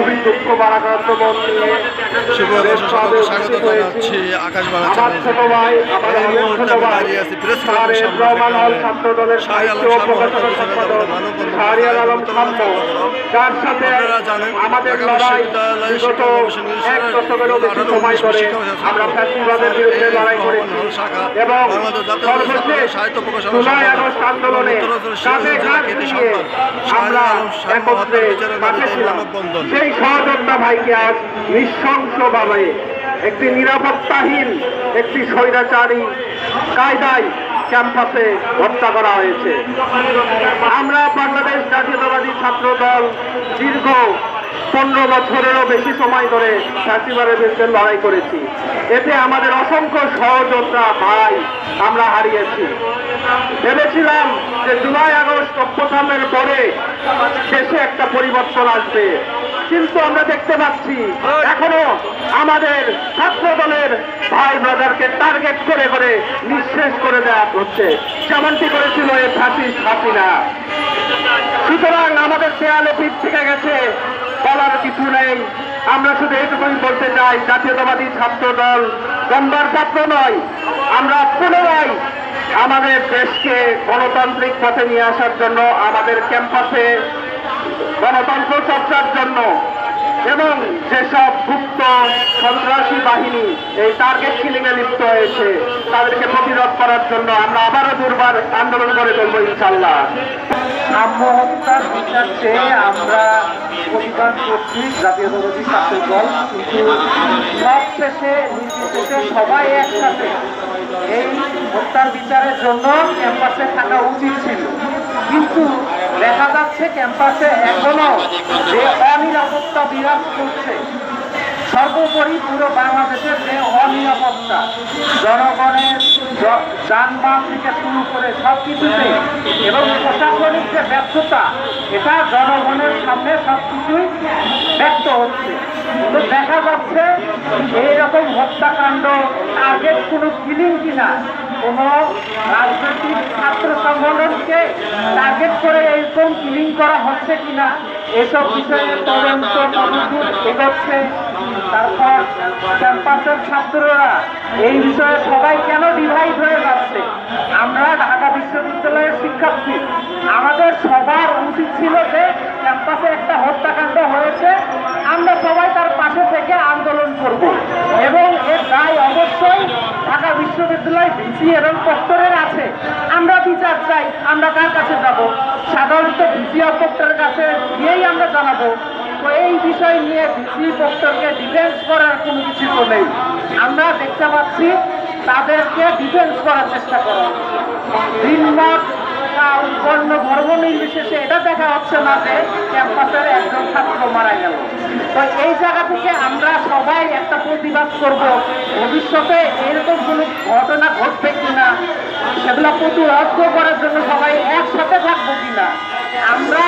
খুবই দুঃখ বারাকান্ত মন নিয়ে স্বাগত জানাচ্ছি হয়েছি। আকাশ বাংলা আমার ছোট ভাই আমার এই মুহূর্তে আমি দাঁড়িয়ে আছি প্রেস ক্লাবের সামনে আপনারা জানেন, ঢাকা বিশ্ববিদ্যালয় শিক্ষা আঠারো উনিশ শিক্ষা শাখা বাংলাদেশ জাতীয় সাহিত্য প্রকাশনা সন্তান আলম শাহ বিচারের দাবিতে মানববন্ধন। সেই সহযোদ্ধা ভাইকে আজ নৃশংসভাবে একটি নিরাপত্তাহীন একটি স্বৈরাচারী কায়দায় ক্যাম্পাসে হত্যা করা হয়েছে। আমরা বাংলাদেশ জাতীয়তাবাদী ছাত্র দল দীর্ঘ পনেরো বছরেরও বেশি সময় ধরে ফ্যাসিবারের বিরুদ্ধে লড়াই করেছি। এতে আমাদের অসংখ্য সহযোদ্ধা ভাই আমরা হারিয়েছি। ভেবেছিলাম যে জুলাই, আগস্ট অভ্যুত্থানের পরে দেশে একটা পরিবর্তন আসবে। কিন্তু আমরা দেখতে পাচ্ছি, এখনও আমাদের ছাত্র দলের ভাই ব্রাদারকে টার্গেট করে করে নিঃশেষ করে দেওয়া হচ্ছে। যেমনটি করেছিল এই ফাঁসিস হাসিনা। সুতরাং আমাদের দেয়ালে পিঠ থেকে গেছে, বলার কিছু নেই। আমরা শুধু এইটুকুই বলতে চাই, জাতীয়তাবাদী ছাত্র দল গম্বার ছাত্র নয়, আমরা পুনরায় আমাদের দেশকে গণতান্ত্রিক পথে নিয়ে আসার জন্য, আমাদের ক্যাম্পাসে গণতন্ত্র চর্চার জন্য এবং যেসব গুপ্ত সন্ত্রাসী বাহিনী এই টার্গেট কিলিং এ লিপ্ত হয়েছে, তাদেরকে প্রতিরোধ করার জন্য আমরা আবারও দুর্বার আন্দোলন করে তুলবো ইনশাল্লাহ আমরা প্রতিবাদ করছি জাতীয়তাবাদী ছাত্র দল। কিন্তু সব শেষে নির্বিশেষে সবাই একসাথে এই হত্যার বিচারের জন্য ক্যাম্পাসে থাকা উচিত ছিল। কিন্তু দেখা যাচ্ছে ক্যাম্পাসে এখনও যে অনিরাপত্তা বিরাজ করছে, সর্বোপরি পুরো বাংলাদেশের যে অনিরাপত্তা, জনগণের যানবাহন থেকে শুরু করে সব কিছুতে এবং প্রশাসনিক যে ব্যর্থতা, এটা জনগণের সামনে সব কিছুই ব্যক্ত হচ্ছে। তো দেখা যাচ্ছে এইরকম হত্যাকাণ্ড টার্গেট কোনো কিলিং কিনা, কোনো রাজনৈতিক ছাত্র সংগঠনকে টার্গেট করে এরকম কিলিং করা হচ্ছে কিনা, এসব বিষয়ে তদন্ত এগোচ্ছে। তারপর ক্যাম্পাসের ছাত্ররা এই বিষয়ে সবাই কেন ডিভাইড হয়ে আমরা ঢাকা বিশ্ববিদ্যালয়ের শিক্ষার্থী। আমাদের সবার উচিত ছিল যে ক্যাম্পাসে একটা হত্যাকাণ্ড হয়েছে, আমরা সবাই তার পাশে থেকে আন্দোলন করব। এবং এর দায় অবশ্যই ঢাকা বিশ্ববিদ্যালয় ভিসি এবং প্রক্টরের আছে। আমরা বিচার চাই, আমরা কার কাছে যাব? সাধারণত ভিসি ও প্রক্টরের কাছে গিয়েই আমরা জানাব। তো এই বিষয় নিয়ে ভিসি প্রক্টরকে ডিফেন্স করার কোনো কিছু নেই। আমরা দেখতে পাচ্ছি তাদেরকে ডিফেন্স করার চেষ্টা করা। কাল, বর্ণ ধর্ম নির্বিশেষে এটা দেখা হচ্ছে না যে ক্যাম্পাসের একজন ছাত্র মারা গেল। তো এই জায়গা থেকে আমরা সবাই একটা প্রতিবাদ করব ভবিষ্যতে এরকম কোনো ঘটনা ঘটবে কিনা সেগুলো প্রতিরোধ করার জন্য সবাই একসাথে থাকব কিনা। আমরা